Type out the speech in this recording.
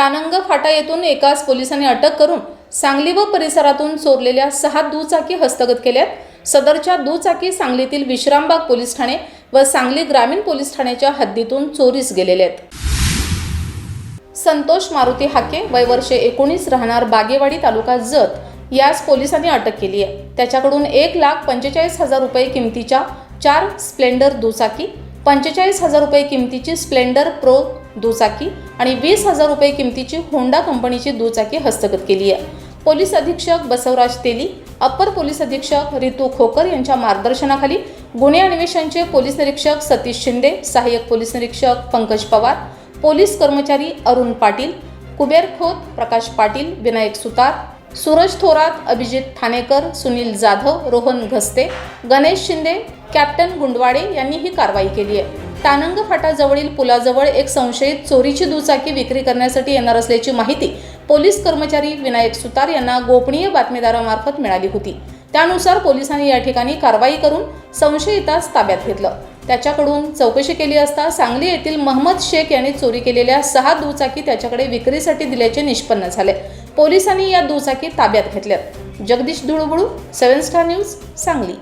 तानंग फाटा येथून एकाच पोलिसांनी अटक करून सांगली व परिसरातून चोरलेल्या सहा दुचाकी हस्तगत केल्यात. सदरच्या दुचाकी सांगलीतील विश्रामबाग पोलीस ठाणे व सांगली ग्रामीण पोलीस ठाण्याच्या हद्दीतून चोरीस गेलेले आहेत. संतोष मारुती हाके वय वर्षे एकोणीस राहणार बागेवाडी तालुका जत यास पोलिसांनी अटक केली आहे. त्याच्याकडून एक लाख पंचेचाळीस हजार रुपये किमतीच्या चार स्प्लेंडर दुचाकी पंचेचाळीस हजार रुपये किमतीची स्प्लेंडर प्रो दुचाकी आणि वीस हजार रुपये किमतीची होंडा कंपनीची दुचाकी हस्तगत केली आहे. पोलीस अधीक्षक बसवराज तेली अप्पर पोलीस अधीक्षक रितू खोकर यांच्या मार्गदर्शनाखाली गुन्हे अन्वेषणचे पोलीस निरीक्षक सतीश शिंदे सहाय्यक पोलीस निरीक्षक पंकज पवार पोलीस कर्मचारी अरुण पाटील कुबेर खोत प्रकाश पाटील विनायक सुतार सूरज थोरात अभिजित ठाणेकर सुनील जाधव रोहन घस्ते गणेश शिंदे कॅप्टन गुंडवाडे यांनी ही कारवाई केली आहे. तानंग फाटाजवळील पुलाजवळ एक संशयित चोरीची दुचाकी विक्री करण्यासाठी येणार असल्याची माहिती पोलीस कर्मचारी विनायक सुतार यांना गोपनीय बातमीदारामार्फत मिळाली होती. त्यानुसार पोलिसांनी या ठिकाणी कारवाई करून संशयितास ताब्यात घेतलं. त्याच्याकडून चौकशी केली असता सांगली येथील महम्मद शेख यांनी चोरी केलेल्या सहा दुचाकी त्याच्याकडे विक्रीसाठी दिल्याचे निष्पन्न झाले. पोलिसांनी या दुचाकी ताब्यात घेतल्यात. Jagdish Dhulbulu seven star news Sangli.